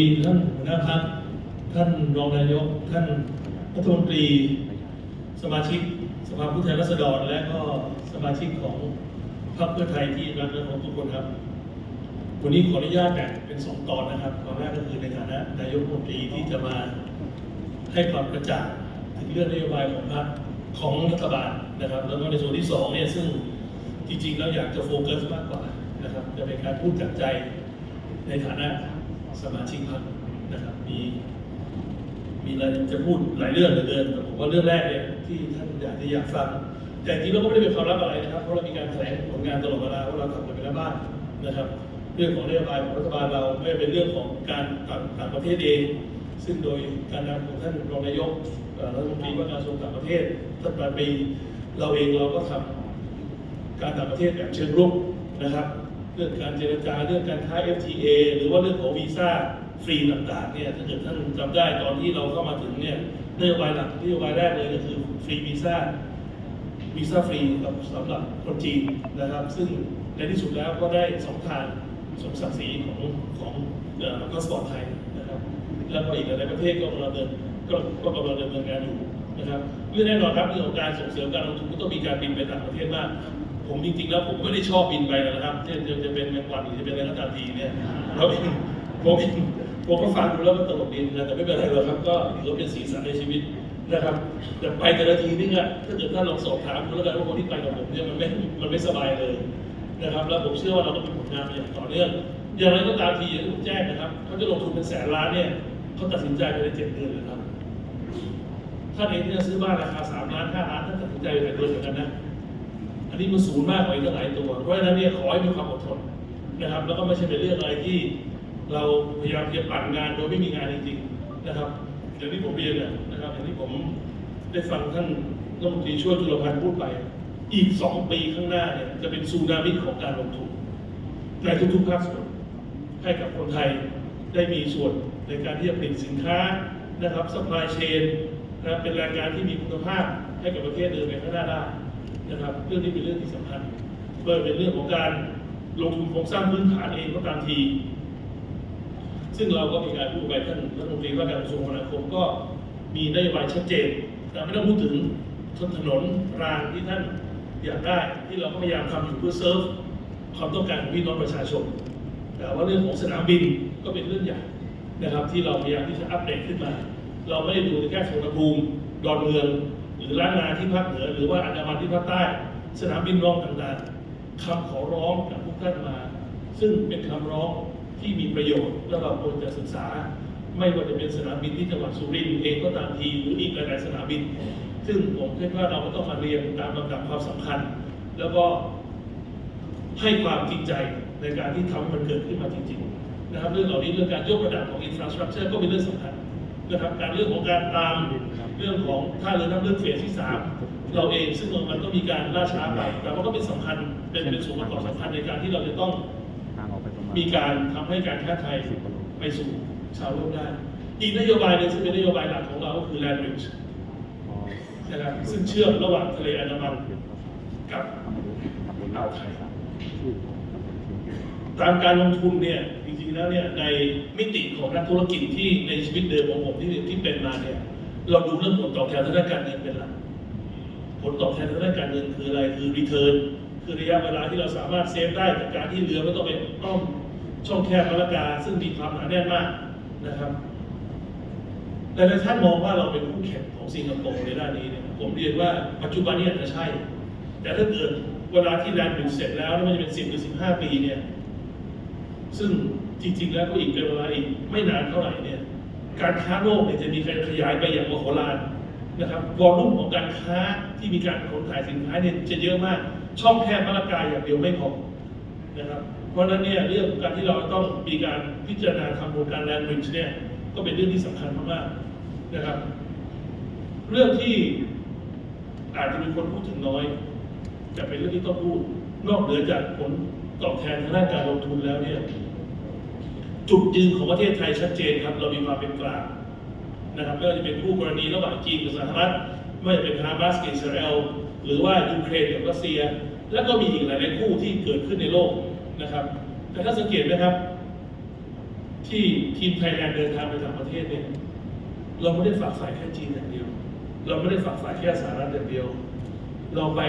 ีท่านหัวหน้าพักท่านรองนายก ท่านรัฐมนตรี สมาชิกสภาผู้แทนราษฎร และก็สมาชิกของพรรคเพื่อไทยที่รักและเคาทุกคนครับ วันนี้ขออนุญาตแบ่งเป็นสองตอนนะครับตอนแรกก็คือในฐานะนายกรัฐมนตรีที่จะมาให้ความกระจ่างถึงเรื่องนโยบายของพรรคของรัฐบาลนะครับ แล้วก็ในส่วนที่สองเนี่ยซึ่งจริงๆแล้วอยากจะโฟกัสมากกว่านะครับ จะเป็นการพูดจากใจในฐานะ สมาชิกพรรคนะครับมีมีอะไรจะพูดหลายเรื่องเหลือเกินแต่ผมว่าเรื่องแรกเนี่ยที่ท่านอยากที่อยากฟังแต่จริงๆแล้วก็ไม่ได้เป็นความลับอะไรนะครับเพราะเรามีการแถลงผลงานตลอดเวลาว่าเราทำกันไปแล้วบ้างนะครับ เรื่องของนโยบายของรัฐบาลเราไม่เป็นเรื่องของการต่างต่างประเทศเองซึ่งโดยการนำของท่านรองนายกรัฐมนตรีว่าการกระทรวงต่างประเทศท่านปลายปีเราเองเราก็ทำการต่างประเทศแบบเชิงรุกนะครับ เรื่องการเจรจาเรื่องการค้า FTA หรือว่าเรื่องของวีซ่าฟรีต่างๆเนี่ยถ้าเกิดท่านจำได้ตอนที่เราเข้ามาถึงเนี่ยนโยบายหลักนโยบายแรกเลยก็คือฟรีวีซ่าวีซ่าฟรีกับสำหรับคนจีนนะครับ ซึ่งในที่สุดแล้วก็ได้สองทางสมศักดิ์ศรีของของพาสปอร์ตไทยนะครับแล้วก็อีกหลายประเทศก็กำลังเดินก็ก็กำลังดำเนินการอยู่นะครับเรื่องแน่นอนครับเรื่องของการส่งเสริมการลงทุนก็ต้องมีการบินไปต่างประเทศมาก ผมจริงๆแล้วผมไม่ได้ชอบบินไปนะครับจะจะจะเป็นแมงวันหรือจะเป็นอะไรก็ตามทีเนี่ยเราเองผมเองผมก็ฟังดูแล้วมันตลกดีนะแต่ไม่เป็นไรหรอกครับ ก็ถือว่าเป็นสีสันในชีวิตนะครับแต่ไปแต่ละทีนี่อะถ้าเกิดท่านลองสอบถามดูแล้วกันว่าคนที่ไปกับผมเนี่ยมันไม่มันไม่สบายเลยนะครับ แล้วผมเชื่อว่าเราต้องมีผลงานมอย่างต่อเนื่องอย่างไรก็ตามทีอย่างที่ผมแจ้งนะครับเขาจะลงทุนเป็นแสนล้านเนี่ยเขาตัดสินใจภายในเจ็ดเดือนเลยครับท่านเองที่จะซื้อบ้านราคาสามล้านห้าล้านท่านตัดสินใจภายในเดือนเหมือนกันนะ อันนี้มันสูงมากกว่าอีกตั้งหลายตัว เพราะฉะนั้นเนี่ยขอให้มีความอดทนนะครับ แล้วก็ไม่ใช่เป็นเรื่องอะไรที่เราพยายามจะปั่นงานโดยไม่มีงานจริงๆนะครับอย่างที่ผมเรียนน่ยนะครับอย่างที่ผมได้ฟังท่านรัฐมนตรีช่วยจุลพันธ์พูดไป อีกสองปีข้างหน้าเนี่ยจะเป็นซูนามิของการลงทุนในทุกๆภาคส่วนให้กับคนไทยได้มีส่วนในการที่จะผลิตสินค้านะครับ supply chain นะครับเป็นแรงงานที่มีคุณภาพให้กับประเทศเดินไปข้างหน้าได้ นะครับเรื่องนี้เป็นเรื่องที่สำคัญเพื่อเป็นเรื่องของการลงทุนโครงสร้างพื้นฐานเองก็ตามที ซึ่งเราก็มีการพูดไปท่านรัฐมนตรีว่าการกระทรวงคมนาคมก็มีนโยบายชัดเจนแต่ไม่ต้องพูดถึงถนนรางที่ท่านอยากได้ที่เราก็พยายามทำอยู่เพื่อเซิร์ฟความต้องการของพี่น้องประชาชน แต่ว่าเรื่องของสนามบินก็เป็นเรื่องใหญ่นะครับ ที่เราพยายามที่จะอัปเดตขึ้นมา เราไม่ได้ดูแค่สุวรรณภูมิดอนเมือง รือล้านนาที่ภาคเหนือ หรือว่าอันดามันที่ภาคใต้ สนามบินรองต่างๆคำขอร้องจากทุกท่านมา ซึ่งเป็นคำร้องที่มีประโยชน์และเราควรจะศึกษา ไม่ว่าจะเป็นสนามบินที่จังหวัดสุรินทร์เองก็ตามทีหรืออีกหลายๆสนามบิน ซึ่งผมคิดว่าเราก็ต้องมาเรียนตามลำดับความสำคัญ แล้วก็ให้ความจริงใจในการที่ทำให้มันเกิดขึ้นมาจริงๆนะครับเรื่องเหล่านี้เรื่องการยกระดับของอินฟราสตรักเจอร์ก็เป็นเรื่องสำคัญ นะครับการเรื่องของการตามเรื่องของท่าเรือน้ำลึกเฟสที่สามเราเองซึ่งมันก็มีการล่าช้าไปแต่มันก็เป็นสำคัญเป็นเป็นส่วนประกอบสำคัญในการที่เราจะต้องทางออกไปตรงมีการทำให้การค้าไทยไปสู่ชาวโลกได้ อีกนโยบายหนึงซึ่งเป็นนโยบายหลักของเราก็คือ land bridge นะครับซึ่งเชื่อมระหว่างทะเลอันดามันกับอ่าวไทย ตามการลงทุนเนี่ยจริงๆแล้วเนี่ยในมิติของนักธุรกิจที่ในชีวิตเดิมของผมที่ที่เป็นมาเนี่ยเราดูเรื่องผลตอบแทนทางด้านการเงินเป็นหลักผลตอบแทนทางด้านการเงินคืออะไรคือ return คือระยะเวลาที่เราสามารถเซฟได้จากการที่เรือไม่ต้องไปอ้อมช่องแคบมะละกาซึ่งมีความหนาแน่นมากนะครับแต่หลาท่านมองว่าเราเป็นคู่แข่งของสิงคโปร์ในด้านนี้เนี่ยผมเรียนว่าปัจจุบันนี้อาจจะใช่ แต่ถ้าเกิดเวลาที่แลนด์บิลเสร็จแล้วแล้วมันจะเป็นสิบหรือสิบห้าปีเนี่ย ซึ่งจริง ๆ แล้วก็อีกเป็นเวลาอีกไม่นานเท่าไหร่เนี่ย การค้าโลกเนี่ยจะมีการขยายไปอย่างมโหฬารนะครับวอลลุ่มของการค้าที่มีการขนถ่ายสินค้าเนี่ยจะเยอะมาก ช่องแคบมะละกาอย่างเดียวไม่พอนะครับ เพราะฉะนั้นเนี่ยเรื่องของการที่เราต้องมีการพิจารณาทำโครงการแลนด์บริดจ์เนี่ยก็เป็นเรื่องที่สำคัญมากๆนะครับ เรื่องที่อาจจะมีคนพูดถึงน้อย แต่เป็นเรื่องที่ต้องพูดนอกเหนือจากผล ตอบแทนทางด้านการลงทุนแล้วเนี่ยจุดยืนของประเทศไทยชัดเจนครับ เรามีความเป็นกลางนะครับไม่ว่าจะเป็นคู่กรณีระหว่างจีนกับสหรัฐไม่ว่าจะเป็นฮามาสกับอิสราเอลหรือว่ายูเครนกับรัสเซีย แล้วก็มีอีกหลายๆคู่ที่เกิดขึ้นในโลกนะครับ แต่ถ้าสังเกตนะครับ ที่ทีมไทยแลนด์เดินทางไปต่างประเทศเนี่ยเราไม่ได้ฝากฝ่ายแค่จีนอย่างเดียว เราไม่ได้ฝากฝ่ายแค่สหรัฐอย่างเดียว เราไป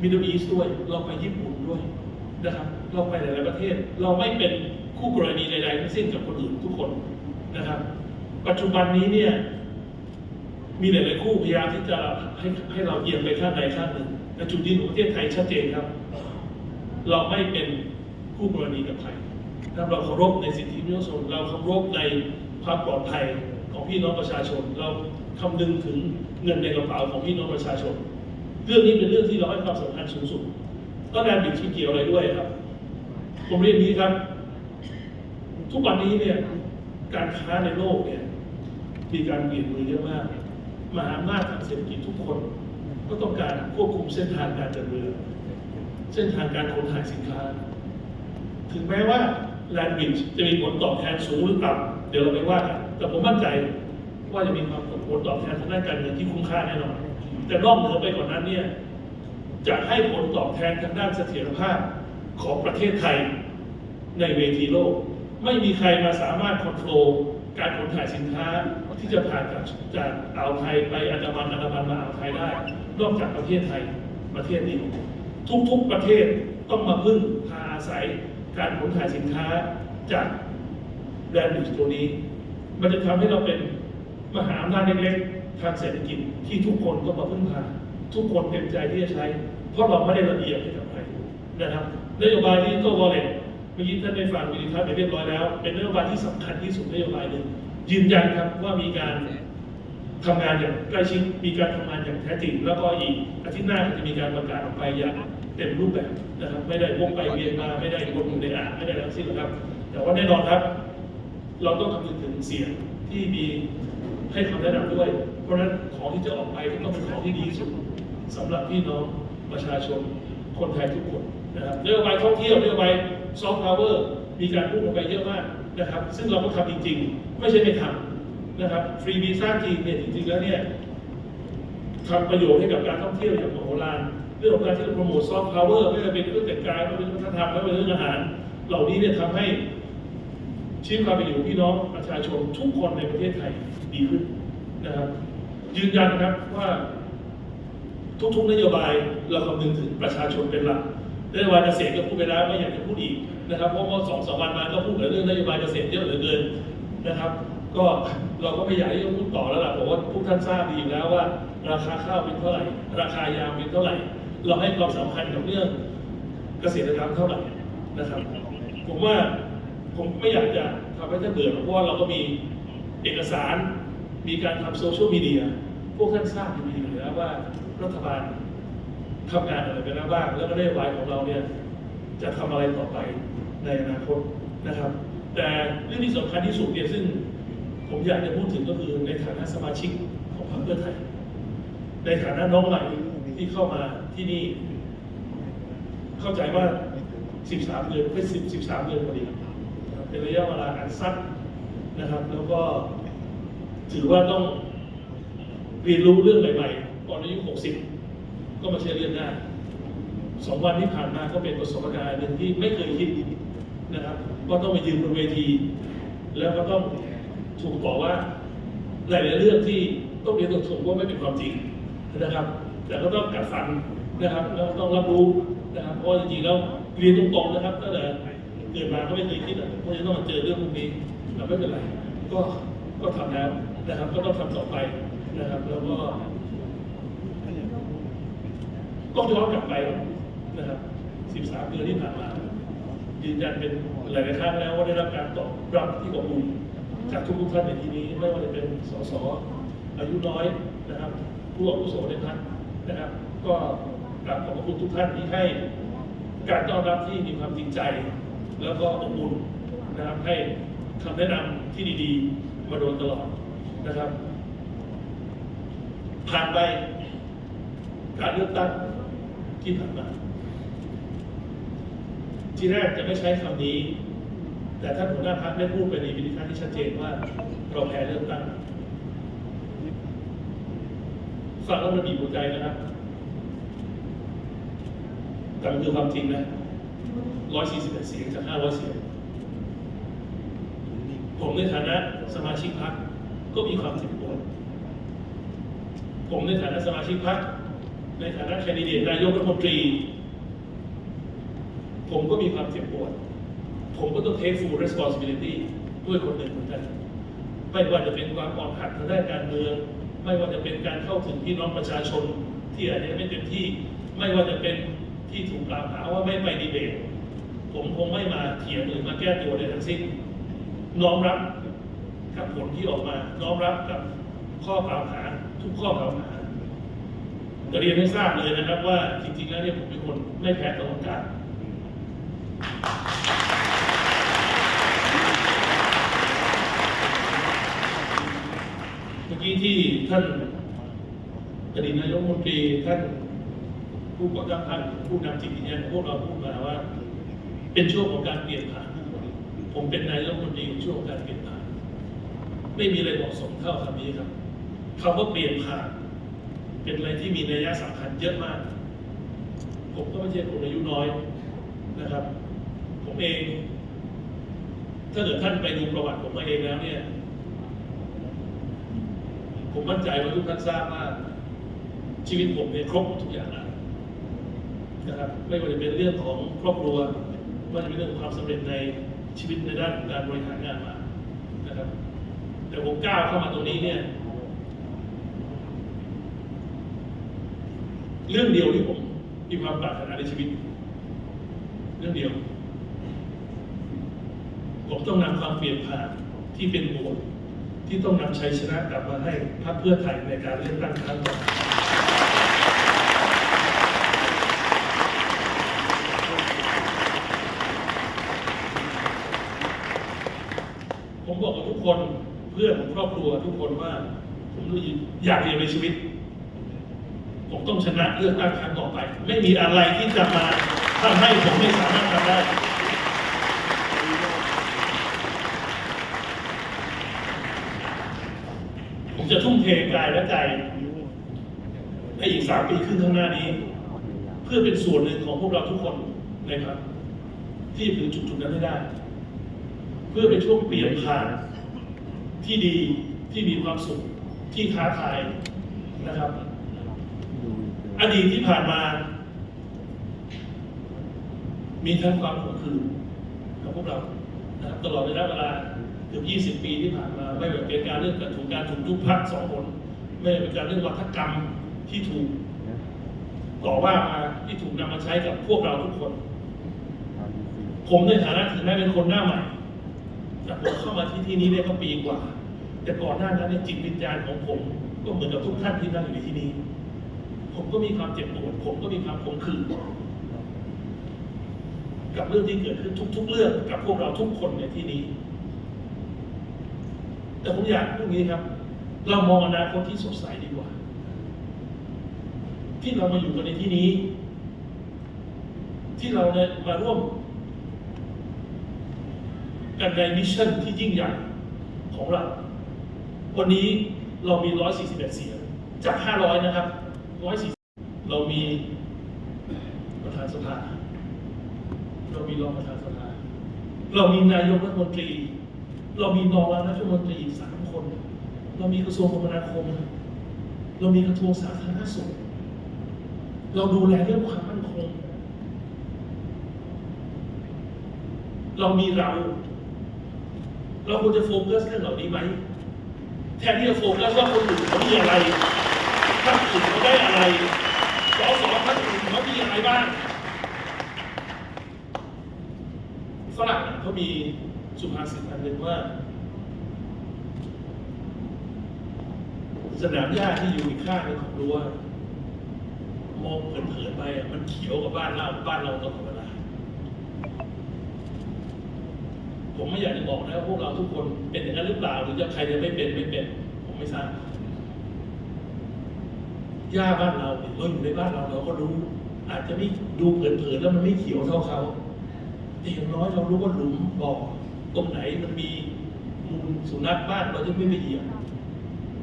มิดเดิลอีสด้วย เราไปญี่ปุ่นด้วย นะครับ เราไปหลายประเทศ เราไม่เป็นคู่กรณีใดๆทั้งสิ้นกับคนอื่นทุกคนนะครับ ปัจจุบันนี้เนี่ย มีหลายๆคู่พยายามที่จะให้ให้เราเอียงไปข้างใดข้างหนึ่งแต่จุดยืนของประเทศไทยชัดเจนครับ เราไม่เป็นคู่กรณีกับใครนะครับเราเคารพในสิทธิมนุษยชนเราเคารพในความปลอดภัยของพี่น้องประชาชน เราคำนึงถึงเงินในกระเป๋าของพี่น้องประชาชน เรื่องนี้เป็นเรื่องที่เราให้ความสำคัญสูงสุด ก็แนวบิดที่เกี่ยวอะไรด้วยครับ ผมเรียนนี้ครับ ทุกวันนี้เนี่ย การค้าในโลกเนี่ย มีการเปลี่ยนมือเยอะมากมหาอำนาจทางเศรษฐกิจทุกคน ก็ต้องการควบคุมเส้นทางการเดินเรือ เส้นทางการขนถ่ายสินค้า ถึงแม้ว่าแลนด์บิชจะมีผลตอบแทนสูงหรือต่ำเดี๋ยวเราไปว่ากันแต่ผมมั่นใจว่าจะมีความผลตอบแทนทางด้านการเงินที่คุ้มค่าแน่นอน แต่นอกเหนือไปกว่านั้นเนี่ย จะให้ผลตอบแทนทางด้านเสถียรภาพของประเทศไทยในเวทีโลก ไม่มีใครมาสามารถควบคุมการขนถ่ายสินค้าที่จะผ่านจากจากอ่าวไทยไปอันดามันอันดามันมาอ่าวไทยได้ นอกจากประเทศไทยประเทศเดียวทุกๆประเทศต้องมาพึ่งพาอาศัยการขนถ่ายสินค้าจากแบรนด์ดิชตัวนี้ มันจะทำให้เราเป็นมหาอำนาจเล็กๆทางเศรษฐกิจที่ทุกคนต้องมาพึ่งพา ทุกคนเต็มใจที่จะใช้ เพราะเราไม่ได้ระเบียบให้กับใครนะครับนโยบายดิจิตอลวอลเล็ตเมื่อกี้ท่านได้ฟังวิดีทัศน์ไปเรียบร้อยแล้ว เป็นนโยบายที่สำคัญที่สุดนโยบายหนึ่งยืนยันครับว่ามีการทำงานอย่างใกล้ชิดมีการทำงานอย่างแท้จริง แล้วก็อีกอาทิตย์หน้าจะมีการประกาศออกไปอย่างเต็มรูปแบบนะครับ ไม่ได้วกไปเวียนมาไม่ได้วนอยู่ในอ่างไม่ได้ทั้งสิ้นนะครับ แต่ว่าแน่นอนครับ เราต้องคำนึงถึงเสียงที่มีให้คำแนะนำด้วย เพราะฉะนั้นของที่จะออกไปก็ต้องเป็นของที่ดีที่สุด สำหรับพี่น้องประชาชนคนไทยทุกคนนะครับนโยบายท่องเที่ยวนโยบายซอฟต์พาวเวอร์มีการพูดออกไปเยอะมากนะครับ ซึ่งเราก็ทำจริง ๆ ไม่ใช่ไม่ทำนะครับฟรีวีซ่าจีนเนี่ยจริงๆแล้วเนี่ยทำประโยชน์ให้กับการท่องเที่ยวอย่างมโหฬารเรื่องของการที่จะโปรโมทซอฟต์พาวเวอร์ไม่ว่าจะเป็นเรื่องแต่งกายไม่ว่าจะเป็นวัฒนธรรมไม่ว่าจะเป็นเรื่องอาหาร เหล่านี้เนี่ยทำให้ชีวิตความเป็นอยู่พี่น้องประชาชนทุกคนในประเทศไทยดีขึ้นนะครับยืนยันครับว่า ทุกๆ นโยบายเราคำนึงถึงประชาชนเป็นหลักนโยบายเกษตรก็พูดไปแล้วไม่อยากจะพูดอีกนะครับเพราะว่าสองสามวันมาก็พูดเรื่องนโยบายเกษตรเยอะเหลือเกินนะครับ ก็เราก็ไม่อยากที่จะพูดต่อแล้วล่ะเพราะว่าทุกท่านทราบดีอยู่แล้วว่า ราคาข้าวเป็นเท่าไหร่ ราคายางเป็นเท่าไหร่ เราให้ความสำคัญกับเรื่องเกษตรกรรมเท่าไหร่นะครับ ผมว่าผมไม่อยากจะทำให้ท่านเบื่อเพราะว่าเราก็มีเอกสารมีการทำโซเชียลมีเดียพวกท่านทราบอยู่ดีอยู่แล้วว่า รัฐบาลทำงานอะไรไปแล้วบ้าง แล้วก็นโยบายของเราเนี่ยจะทำอะไรต่อไปในอนาคตนะครับ แต่เรื่องที่สำคัญที่สุดเนี่ยซึ่งผมอยากจะพูดถึงก็คือในฐานะสมาชิกของพรรคเพื่อไทย ในฐานะน้องใหม่ที่เข้ามาที่นี่ เข้าใจว่า 13 เดือนเป็น10 13 เดือนพอดีเป็นระยะเวลาอันสั้นนะครับ แล้วก็ถือว่าต้องเรียนรู้เรื่องใหม่ๆ ก่อนอายุ 60 ก็มาใช่เรื่องง่าสองวันที่ผ่านมาก็เป็นประสบการณ์หนึ่งที่ไม่เคยคิดนะครับว่าต้องไปยืนบนเวที แล้วก็ต้องถูกต่อว่าหลายๆเรื่องที่ต้องเรียนตรงๆว่าไม่เป็นความจริงนะครับ แต่ก็ต้องกัดฟันนะครับแล้วต้องรับรู้นะครับเพราะจริงๆแล้วเรียนตรงๆนะครับตั้งแต่เกิดมาก็ไม่เคยคิดอะว่าจะต้องมาเจอเรื่องพวกนี้แต่ไม่เป็นไร ก็ก็ทำแล้วนะครับ ก็ต้องทำต่อไปนะครับ แล้วก็ ต้องย้อนกลับไปนะครับ 13 เดือนที่ผ่านมา ยืนยันเป็นหลายๆครั้งแล้วว่าได้รับการตอบรับที่อบอุ่นจากทุกท่านในที่นี้ ไม่ว่าจะเป็นสสอายุน้อยนะครับ ผู้อาวุโสในพักนะครับ ก็กราบขอบพระคุณทุกท่านที่ให้การต้อนรับที่มีความจริงใจ แล้วก็อบอุ่นนะครับให้คำแนะนำที่ดีๆ มาโดยตลอดนะครับ ผ่านไปการเลือกตั้ง ที่ผ่านมาที่แรกจะไม่ใช้คำนี้ แต่ท่านหัวหน้าพรรคได้พูดไปในวิธีการที่ชัดเจนว่าเราแพ้เลือกตั้งฟังแล้วมันบีบหัวใจนะครับแต่มันคือความจริงนะ141เสียงจาก500เสียง ผมในฐานะสมาชิกพรรคก็มีความเจ็บปวดผมในฐานะสมาชิกพรรค ในฐานะแคนดิเดตนายกรัฐมนตรี ผมก็มีความเจ็บปวด ผมก็ต้อง take full responsibility ด้วยคนหนึ่งเหมือนกัน ไม่ว่าจะเป็นความอ่อนหัดทางด้านการเมือง ไม่ว่าจะเป็นการเข้าถึงพี่น้องประชาชนที่อาจจะไม่เต็มที่ ไม่ว่าจะเป็นที่ถูกกล่าวหาว่าไม่ไปดีเบต ผมคงไม่มาเถียงหรือมาแก้ตัวใดทั้งสิ้น น้อมรับกับผลที่ออกมา น้อมรับกับข้อกล่าวหาทุกข้อกล่าวหา จะเรียนให้ทราบเลยนะครับว่าจริง ๆ แล้วเนี่ยผมเป็นคนไม่แพ้ต่อโอกาสเมื่อกี้ที่ท่านอดีตนายกรัฐมนตรีท่านผู้ก่อตั้งพรรคผู้นำจิตวิญญาณพวกเราพูดมาว่า เป็นช่วงของการเปลี่ยนผ่านผมเป็นนายกรัฐมนตรีช่วงของการเปลี่ยนผ่าน ไม่มีอะไรเหมาะสมเท่าคำนี้ครับคำว่าเปลี่ยนผ่าน เป็นอะไรที่มีนัยยะสำคัญเยอะมาก ผมก็ไม่ใช่คนอายุน้อยนะครับ ผมเอง ถ้าเกิดท่านไปดูประวัติผมมาเองแล้วเนี่ย ผมมั่นใจว่าทุกท่านทราบว่าชีวิตผมเนี่ยครบทุกอย่างแล้วนะครับ ไม่ว่าจะเป็นเรื่องของครอบครัวไม่ว่าจะเป็นเรื่องของความสำเร็จในชีวิตในด้านของการบริหารงานมานะครับ แต่ผมก้าวเข้ามาตรงนี้เนี่ย เรื่องเดียวที่ผมมีความปรารถนาในชีวิต เรื่องเดียว ผมต้องนำความเปลี่ยนผ่านที่เป็นบวกที่ต้องนำชัยชนะกลับมาให้พรรคเพื่อไทยในการเลือกตั้งครั้งต่อไปผมบอกกับทุกคนเพื่อนของครอบครัวทุกคนว่า ผมอยากเรียนในชีวิต ต้องชนะเลือกตั้งครั้งต่อไป ไม่มีอะไรที่จะมาทำให้ผมไม่สามารถทำได้ผมจะทุ่มเทกายและใจในอีกสามปีครึ่งข้างหน้านี้ เพื่อเป็นส่วนหนึ่งของพวกเราทุกคนในพรรคที่ถึงจุดจุดๆนั้นให้ได้ เพื่อเป็นช่วงเปลี่ยนผ่านที่ดีที่มีความสุขที่ท้าทายนะครับ อดีตที่ผ่านมา มีทั้งความขมขื่นกับพวกเรานะครับตลอดระยะเวลาเกือบ20 ปีที่ผ่านมา ไม่ว่าเป็นการเรื่องการถูกการถูกยุบพักสองคนไม่ว่าเป็นการเรื่องวัฒกรรมที่ถูกต่อว่ามาที่ถูกนำมาใช้กับพวกเราทุกคน ผมในฐานะถึงแม้เป็นคนหน้าใหม่แต่ผมเข้ามาที่ที่นี้ได้ก็ปีกว่า แต่ก่อนหน้านั้นเนี่ยจิตวิญญาณของผม ก็เหมือนกับทุกท่านที่นั่งอยู่ในที่นี้ ผมก็มีความเจ็บปวด ผมก็มีความขมขื่นกับเรื่องที่เกิดขึ้นทุก ๆ เรื่องกับพวกเราทุกคนในที่นี้ แต่ผมอยากพูดงนี้ครับ เรามองอนาคตที่สดใสดีกว่า ที่เรามาอยู่กันในที่นี้ ที่เราเนี่ยมาร่วมกันในมิชชั่นที่ยิ่งใหญ่ของเรา วันนี้เรามี 141 เสียงจาก 500 นะครับ 140เรามีประธานสภา เรามีรองประธานสภา เรามีนายกรัฐมนตรี เรามีรองรัฐมนตรีสามคน เรามีกระทรวงคมนาคม เรามีกระทรวงสาธารณสุข เราดูแลเรื่องความมั่นคง เรามีเรา เราควรจะโฟกัสเรื่องเหล่านี้ไหมแทนที่จะโฟกัสว่าคนอื่นเขามีอะไร ท่านอื่นเขาได้อะไรสอสอท่านอื่นเขามีอะไรบ้างฝรั่งเขามีสุภาษิตอันหนึ่งว่า สนามหญ้าที่อยู่อีกข้างหนึงของรั้วมองเผินๆไปอะมันเขียวกับบ้านเราบ้านเราตลอดเวลาผมไม่อยากจะบอกนะว่าพวกเราทุกคนเป็นอย่างนั้นหรือเปล่า หรือจะใครจะไม่เป็นไม่เป็น ผมไม่ทราบ หญ้าบ้านเราเนี่ยเราอยู่ในบ้านเราเราก็รู้ อาจจะไม่ดูเผินๆแล้วมันไม่เขียวเท่าเขาแต่อย่างน้อยเรารู้ว่าหลุมบ่อตรงไหนมันมีมูลสุนัขบ้านเราจะไม่ไปเหยียบ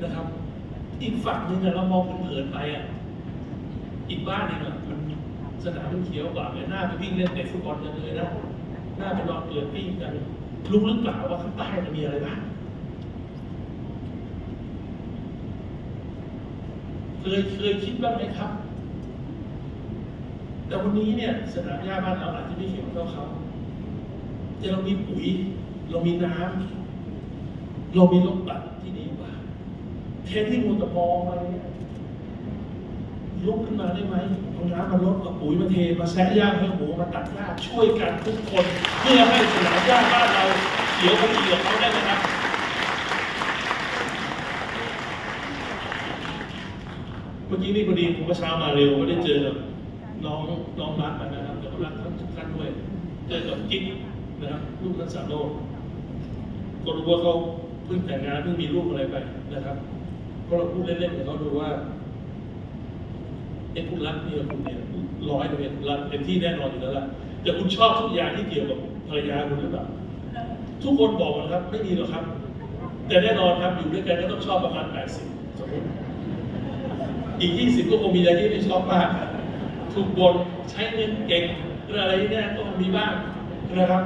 นะครับ อีกฝั่งหนึงเรามองเผินๆไปอะอีกบ้านหนึงอะมันสนามมันเขียวกว่าเนี่ยหน้าไปวิ่งเล่นเตะฟุตบอลกันเลยนะหน้าไปนอนเกลือปิ้งกันรู้หรือเปล่าว่าข้างใต้มันมีอะไรบ้าง เคยเคยคิดบ้างไหมครับ แต่วันนี้เนี่ยสนามหญ้าบ้านเราอาจจะไม่เขียวเท่าเขาแต่เรามีปุ๋ย เรามีน้ำเรามีรถตัดที่ดีกว่าแทนที่มัวแต่มองไรเนี่ยลุกขึ้นมาได้ไหมเอาน้ำมาลดเอาปุ๋ยมาเทมาแซะหญ้าให้หมูมาตัดหญ้าช่วยกันทุกคน เพื่อให้สนามหญ้าบ้านเราเขียวพอดีกับเขาได้นะครับ เมื่อกี้นี่พอดีผมก็เช้ามาเร็วก็ได้เจอกับน้องน้องรักนะครับแล้วก็รักทั้งทุกท่านด้วย เจอกับกิ๊กนะครับลูกนักสาวโลกก็รู้ว่าเขาเพิ่งแต่งงานเพิ่งมีลูกอะไรไปนะครับก็เราพูดเล่นๆกับเขาดูว่าเอ้คุณรักเมียคุณเนี่ยร้อยเปอร์เซ็นต์รักเต็มที่แน่นอนอยู่แล้วล่ะแต่คุณชอบทุกอย่างที่เกี่ยวกับภรรยาคุณหรือเปล่าทุกคนบอกหมดครับ ไม่มีหรอกครับ แต่แน่นอนครับอยู่ด้วยกันก็ต้องชอบประมาณ80สมมติ อีก 20 ก็คงมีอะไรที่ไม่ชอบมาก ถูกบนใช้เงินเก่งหรืออะไรเนี่ยก็คงมีบ้างนะครับ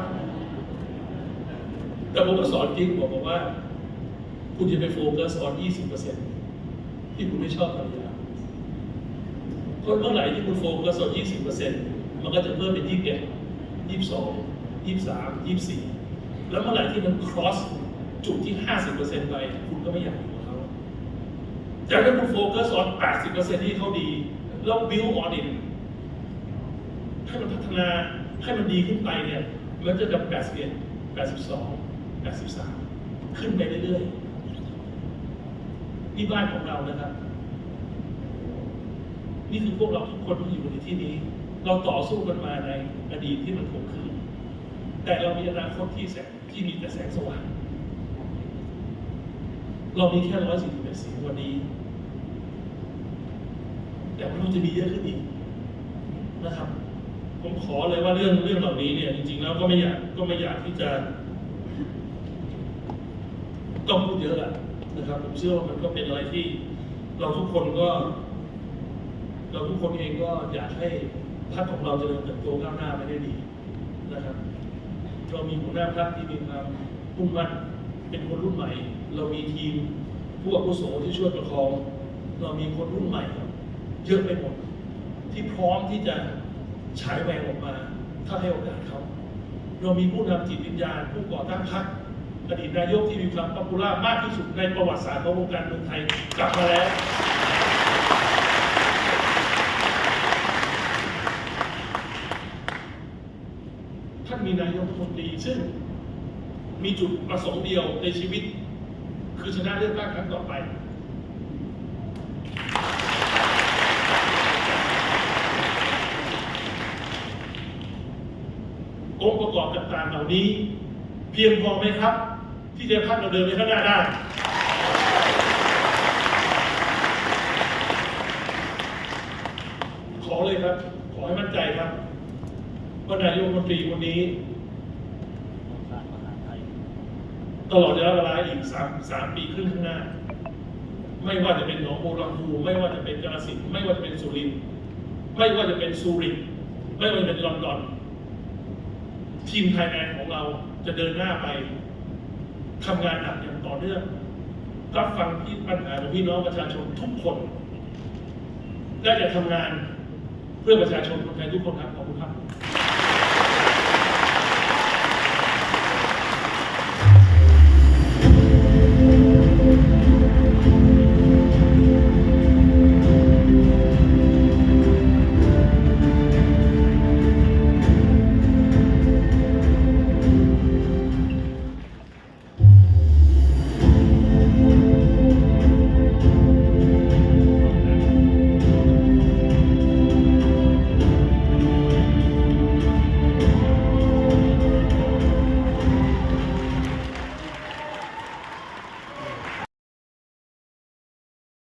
แต่ผมก็สอนกิ๊กบอกบอกว่า คุณจะไปโฟกัสออน20%ที่คุณไม่ชอบภรรยาก็เมื่อไหร่ที่คุณโฟกัสออน20%มันก็จะเพิ่มเป็น21 22 23 24 แล้วเมื่อไหร่ที่มัน cross จุดที่ 50%ไป คุณก็ไม่อยากอยู่ กับเขาจากนั้นคุณโฟกัสออน80%ที่เขาดี แล้ว build on it ให้มันพัฒนาให้มันดีขึ้นไปเนี่ย มันจะจาก81 82 83 ขึ้นไปเรื่อยๆ นี่บ้านของเรานะครับ นี่คือพวกเราทุกคนที่อยู่ในที่นี้ เราต่อสู้กันมาในอดีตที่มันคงคืนแต่เรามีอนาคตที่แสงที่มีแต่แสงสว่างเรามีแค่ร้อยสี่สิบเอ็ดเสียงวันนี้ แต่ว่าเราจะมีเยอะขึ้นอีกนะครับ ผมขอเลยว่าเรื่องเรื่องเหล่านี้เนี่ย จริง ๆ แล้วก็ไม่อยากก็ไม่อยากที่จะต้องพูดเยอะอะนะครับ ผมเชื่อว่ามันก็เป็นอะไรที่เราทุกคนก็ เราทุกคนเองก็อยากให้พรรคของเราจเจริญเติบโตก้าวหน้าไปได้ดีนะครับเรามีหัวหน้าพรรคที่มีความมุ่งมั่นเป็นคนรุ่นใหม่ เรามีทีมผู้อาวุโสที่ช่วยประคอง เรามีคนรุ่นใหม่ เยอะไปหมด ที่พร้อมที่จะฉายแววออกมา ถ้าให้โอกาสเขา เรามีผู้นำจิตวิญญาณ ผู้ก่อตั้งพรรคอดีตนายกที่มีความป๊อปปูล่ามากที่สุดในประวัติศาสตร์ของวงการเมืองไทยกลับมาแล้วท่านมีนายกรัฐมนตรีซึ่งมีจุดประสงค์เดียวในชีวิต คือชนะเลือกตั้งครั้งต่อไป องค์ประกอบ ต่างๆเหล่านี้ เพียงพอไหมครับ ที่จะพักเราเดินไปข้างหน้าได้ขอเลยครับ ขอให้มั่นใจครับว่านายกรัฐมนตรีคนนี้ ตลอดระยะเวลาอีกสามสามปีครึ่งข้างหน้า ไม่ว่าจะเป็นหนองบัวลำพูไม่ว่าจะเป็นกาฬสินธุ์ไม่ว่าจะเป็นสุรินทร์ไม่ว่าจะเป็นซูริกไม่ว่าจะเป็นลอนดอน ทีมไทยแลนด์ของเราจะเดินหน้าไปทำงานหนักอย่างต่อเนื่อง รับฟังที่ปัญหาของพี่น้องประชาชนทุกคน และจะทำงานเพื่อประชาชนคนไทยทุกคนครับขอบคุณ